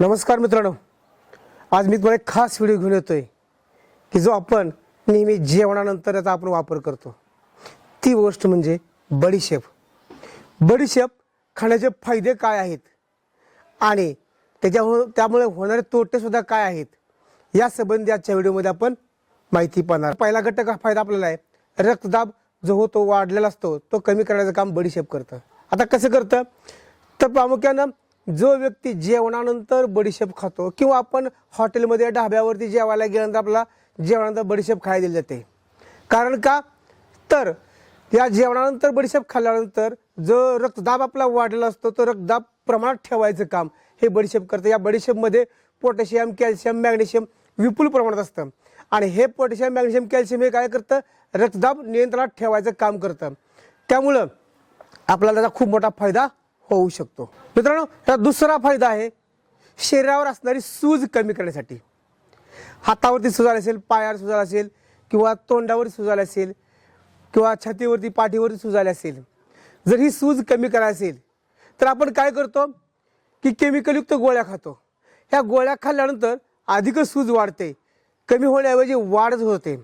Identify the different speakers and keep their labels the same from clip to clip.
Speaker 1: नमस्कार मित्रांनो. आज मी तुम्हाला एक खास व्हिडिओ घेऊन येतोय की जो आपण नेहमी जेवणानंतर याचा आपण वापर करतो. ती गोष्ट म्हणजे बडीशेप बडीशेप खाण्याचे फायदे काय आहेत? आणि त्याच्यामुळे त्यामुळे होणारे तोटेसुद्धा काय आहेत? या संबंधी आजच्या व्हिडिओमध्ये आपण माहिती पाहणार. पहिला घटक हा फायदा आपल्याला आहे. रक्तदाब जो होतो वाढलेला असतो तो कमी करण्याचं काम बडीशेप करतं. आता कसं करतं? तर प्रामुख्यानं जो व्यक्ती जेवणानंतर बडीशेप खातो किंवा आपण हॉटेलमध्ये ढाब्यावरती जेवायला गेल्यानंतर आपला जेवणानंतर बडीशेप खायला दिली जाते. कारण का? तर या जेवणानंतर बडीशेप खाल्ल्यानंतर जो रक्तदाब आपला वाढलेला असतो तो रक्तदाब प्रमाणात ठेवायचं काम हे बडीशेप करतं. या बडीशेपमध्ये पोटॅशियम कॅल्शियम मॅग्नेशियम विपुल प्रमाणात असतं. आणि हे पोटॅशियम मॅग्नेशियम कॅल्शियम हे काय करतं? रक्तदाब नियंत्रणात ठेवायचं काम करतं. त्यामुळं आपल्याला त्याचा खूप मोठा फायदा होऊ शकतो. मित्रांनो त्याचा दुसरा फायदा आहे शरीरावर असणारी सूज कमी करण्यासाठी. हातावरती सूज आली असेल पायावर सूज आली असेल किंवा तोंडावर सूज आली असेल किंवा छातीवरती पाठीवरती सूज आली असेल. जर ही सूज कमी करायची असेल तर आपण काय करतो की केमिकलयुक्त गोळ्या खातो. ह्या गोळ्या खाल्ल्यानंतर अधिकच सूज वाढते. कमी होण्याऐवजी वाढच होते.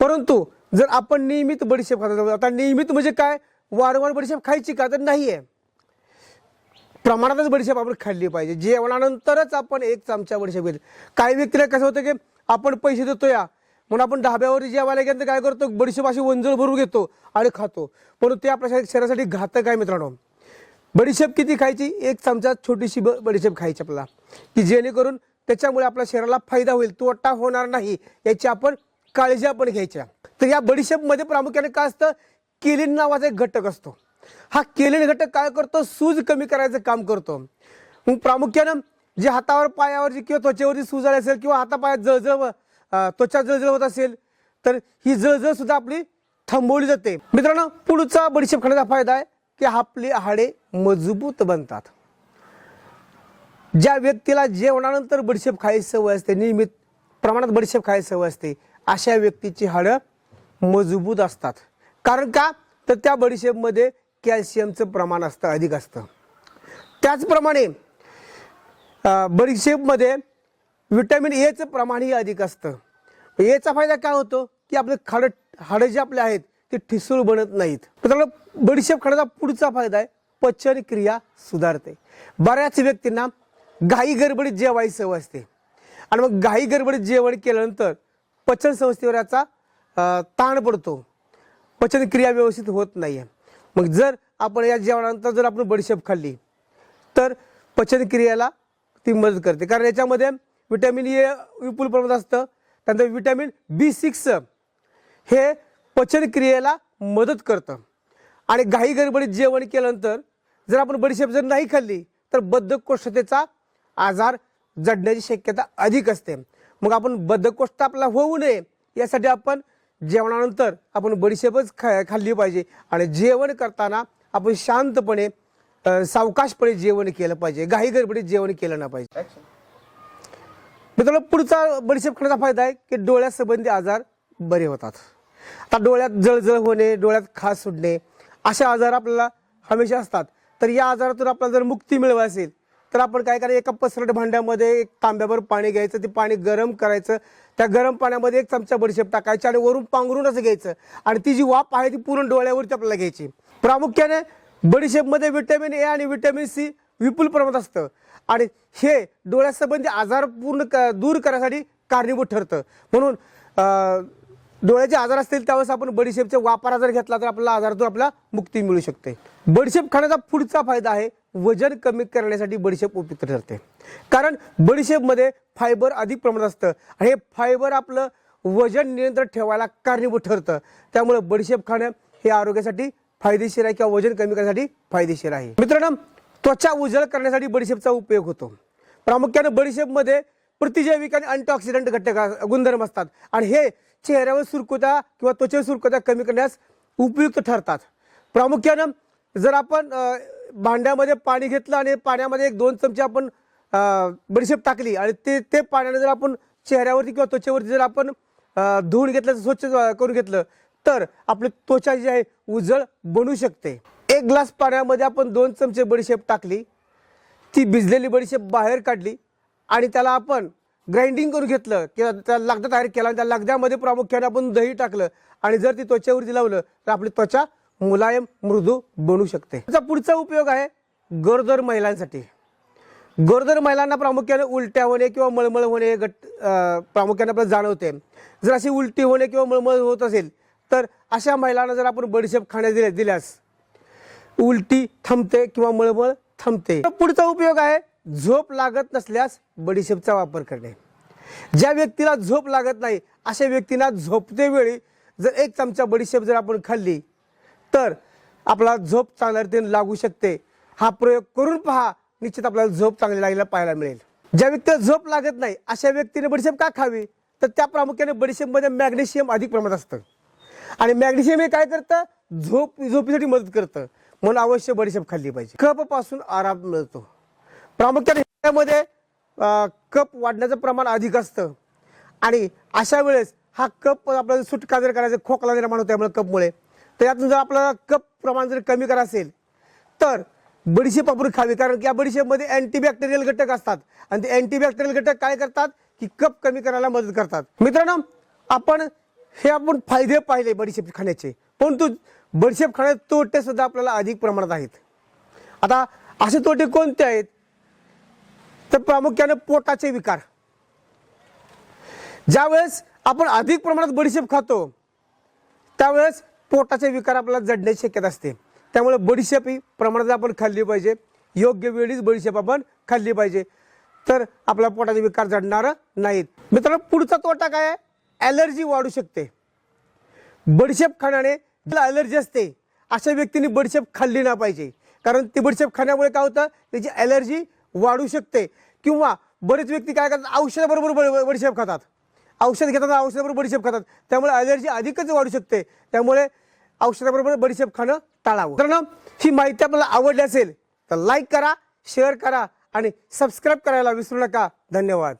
Speaker 1: परंतु जर आपण नियमित बडीशेप खात आता नियमित म्हणजे काय? वारंवार बडीशेप खायची का? तर नाही आहे प्रमाणातच बडीशेप आपण खाल्ली पाहिजे. जेवणानंतरच आपण एक चमचा बडीशेप घेतो काही व्यक्तीला कसं होतं की आपण पैसे देतो या. म्हणून आपण ढाब्यावर जेवायला गेलं तर काय करतो? बडीशेप अशी वंजळ भरून घेतो आणि खातो. परंतु ते आपल्या शरीरासाठी घातक आहे मित्रांनो? बडीशेप किती खायची? एक चमचा छोटीशी ब- बडीशेप खायची आपल्याला. की जेणेकरून त्याच्यामुळे आपल्या शरीराला फायदा होईल. तोटा होणार नाही. याची आपण काळजी आपण घ्यायच्या तर या बडीशेपमध्ये प्रामुख्याने काय असतं? केलिन नावाचा एक घटक असतो. हा केलेला घटक काय करतो? सूज कमी करायचं काम करतो. मग प्रामुख्यानं जे हातावर पायावरची किंवा त्वचेवरची सूज आली असेल किंवा हातापायात जळजळ त्वचा जळजळ होत असेल तर ही जळजळ सुद्धा आपली थांबवली जाते. मित्रांनो पुढचा बडीशेप खाण्याचा फायदा आहे की आपली हाडे मजबूत बनतात. ज्या व्यक्तीला जेवणानंतर बडीशेप खायची सवय असते नियमित प्रमाणात बडीशेप खायची सवय असते अशा व्यक्तीची हाडं मजबूत असतात. कारण का? तर त्या बडीशेपमध्ये कॅल्शियमचं प्रमाण असतं अधिक असतं. त्याचप्रमाणे बडीशेपमध्ये विटॅमिन एचं प्रमाणही अधिक असतं. एचा फायदा काय होतो? की आपले खाड हाडं जे आपले आहेत ते ठिसूळ बनत नाहीत. मित्रांनो बडीशेप खाण्याचा पुढचा फायदा आहे पचन क्रिया सुधारते. बऱ्याच व्यक्तींना घाई गडबडीत जेवायची सवय असते. आणि मग घाई गडबडीत जेवण केल्यानंतर पचन संस्थेवर याचा ताण पडतो. पचन क्रिया व्यवस्थित होत नाही आहे मग जर आपण या जेवणानंतर जर आपण बडीशेप खाल्ली तर पचन क्रियेला ती मदत करते. कारण याच्यामध्ये विटॅमिन ए विपुल प्रमाणात असतं. त्यानंतर विटॅमिन बी सिक्स हे पचनक्रियेला मदत करतं. आणि घाई गडबडीत जेवण केल्यानंतर जर आपण बडीशेप जर नाही खाल्ली तर बद्धकोष्ठतेचा आजार जडण्याची शक्यता अधिक असते. मग आपण बद्धकोष्ठ आपला होऊ नये यासाठी आपण जेवणानंतर आपण बडीशेपच खा खाल्ली पाहिजे. आणि जेवण करताना आपण शांतपणे सावकाशपणे जेवण केलं पाहिजे. घाई गडबडीत जेवण केलं नाही पाहिजे. मित्रांनो पुढचा बडीशेप खाण्याचा फायदा आहे की डोळ्यासंबंधी आजार बरे होतात. आता डोळ्यात जळजळ होणे डोळ्यात खास सुटणे असे आजार आपल्याला हमेशा असतात. तर या आजारातून आपल्याला जर मुक्ती मिळवायची असेल तर आपण काय करायचं एका पसरट भांड्यामध्ये एक तांब्यावर पाणी घ्यायचं ते पाणी गरम करायचं. त्या गरम पाण्यामध्ये एक चमचा बडीशेप टाकायची आणि वरून पांघरून असं घ्यायचं. आणि ती जी वाफ आहे ती पूर्ण डोळ्यावरती आपल्याला घ्यायची. प्रामुख्याने बडीशेपमध्ये व्हिटॅमिन ए आणि व्हिटॅमिन सी विपुल प्रमाणात असतं. आणि हे डोळ्यासंबंधी आजार पूर्ण क दूर करण्यासाठी कारणीभूत ठरतं. म्हणून डोळ्याचे आजार असतील त्यावेळेस आपण बडीशेपचा वापर जर घेतला तर आपल्याला आजारातून आपल्याला मुक्ती मिळू शकते. बडीशेप खाण्याचा पुढचा फायदा आहे वजन कमी करण्यासाठी बडीशेप उपयुक्त ठरते. कारण बडीशेपमध्ये फायबर अधिक प्रमाणात असतं आणि हे फायबर आपलं वजन नियंत्रण ठेवायला कारणीभूत ठरतं. त्यामुळे बडीशेप खाणं हे आरोग्यासाठी फायदेशीर आहे किंवा वजन कमी करण्यासाठी फायदेशीर आहे. मित्रांनो त्वचा उजळ करण्यासाठी बडीशेपचा उपयोग होतो. प्रामुख्याने बडीशेपमध्ये प्रतिजैविक आणि अँटीऑक्सिडंट घटक गुणधर्म असतात. आणि हे चेहऱ्यावर सुरकुता किंवा त्वचेवर सुरकुता कमी करण्यास उपयुक्त ठरतात. प्रामुख्यानं जर आपण भांड्यामध्ये पाणी घेतलं आणि पाण्यामध्ये एक दोन चमचे आपण बडीशेप टाकली आणि ते ते पाण्याने जर आपण चेहऱ्यावरती किंवा त्वचेवरती जर आपण धुवून घेतलं स्वच्छ करून घेतलं तर आपली त्वचा जी आहे उजळ बनू शकते. एक ग्लास पाण्यामध्ये आपण दोन चमचे बडीशेप टाकली. ती भिजलेली बडीशेप बाहेर काढली. आणि त्याला आपण ग्राइंडिंग करून घेतलं किंवा त्याला लगदा तयार केला आणि त्या लगद्यामध्ये प्रामुख्याने आपण दही टाकलं. आणि जर ती त्वचेवरती लावलं तर आपली त्वचा मुलायम मृदू बनू शकते. त्याचा पुढचा उपयोग आहे गरोदर महिलांसाठी. गरोदर महिलांना प्रामुख्याने उलट्या होणे किंवा मळमळ होणे गट प्रामुख्याने आपल्याला जाणवते. जर अशी उलटी होणे किंवा मळमळ होत असेल तर अशा महिलांना जर आपण बडीशेप खाण्यास दिले दिल्यास उलटी थांबते किंवा मळमळ थांबते. पुढचा उपयोग आहे झोप लागत नसल्यास बडीशेपचा वापर करणे. ज्या व्यक्तीला झोप लागत नाही अशा व्यक्तींना झोपते वेळी जर एक चमचा बडीशेप जर आपण खाल्ली तर आपला झोप चांगल्या रीतीने लागू शकते. हा प्रयोग करून पहा निश्चित आपल्याला झोप चांगली लागलेला पाहायला मिळेल. ज्या व्यक्तीला झोप लागत नाही अशा व्यक्तीने बडीशेप का खावी? तर त्या प्रामुख्याने बडीशेपमध्ये मॅग्नेशियम अधिक प्रमाणात असतं. आणि मॅग्नेशियम हे काय करतं? झोप झोपीसाठी मदत करतं. म्हणून अवश्य बडीशेप खाल्ली पाहिजे. कपपासून आराम मिळतो. प्रामुख्याने हिवाळ्यामध्ये कप वाढण्याचं प्रमाण अधिक असतं. आणि अशा वेळेस हा कप आपल्याला सुटका जर करायचा खोकला निर्माण होतो त्यामुळे कपमुळे. तर यातून जर आपल्याला कप प्रमाण जर कमी करायचं असेल तर बडीशेप वापरून खावी. कारण की या बडीशेपमध्ये अँटीबॅक्टेरियल घटक असतात. आणि ते अँटीबॅक्टेरियल घटक काय करतात? की कप कमी करायला मदत करतात. मित्रांनो आपण हे आपण फायदे पाहिले बडीशेप खाण्याचे. परंतु बडीशेप खाण्याचे तोटे सुद्धा आपल्याला अधिक प्रमाणात आहेत. आता असे तोटे कोणते आहेत? तर प्रामुख्याने पोटाचे विकार. ज्यावेळेस आपण अधिक प्रमाणात बडीशेप खातो त्यावेळेस पोटाचे विकार आपल्याला जडण्याची शक्यता असते. त्यामुळे बडीशेप ही प्रमाणात आपण खाल्ली पाहिजे. योग्य वेळीच बडीशेप आपण खाल्ली पाहिजे. तर आपला पोटाचे विकार जडणार नाहीत. मित्रांनो पुढचा तोटा काय आहे? ॲलर्जी वाढू शकते. बडीशेप खाण्याने ज्याला ॲलर्जी असते अशा व्यक्तींनी बडीशेप खाल्ली ना पाहिजे. कारण ती बडीशेप खाण्यामुळे काय होतं? त्याची ॲलर्जी वाढू शकते. किंवा बरेच व्यक्ती काय करतात औषधाबरोबर बड- बडीशेप खातात. औषध घेतात औषधाबरोबर बडीशेप खातात. त्यामुळे ॲलर्जी अधिकच वाढू शकते. त्यामुळे औषधाबरोबर बडीशेप खाणं टाळावं. तर ही माहिती आपल्याला आवडली असेल तर लाईक करा शेअर करा आणि सबस्क्राईब करायला विसरू नका. धन्यवाद.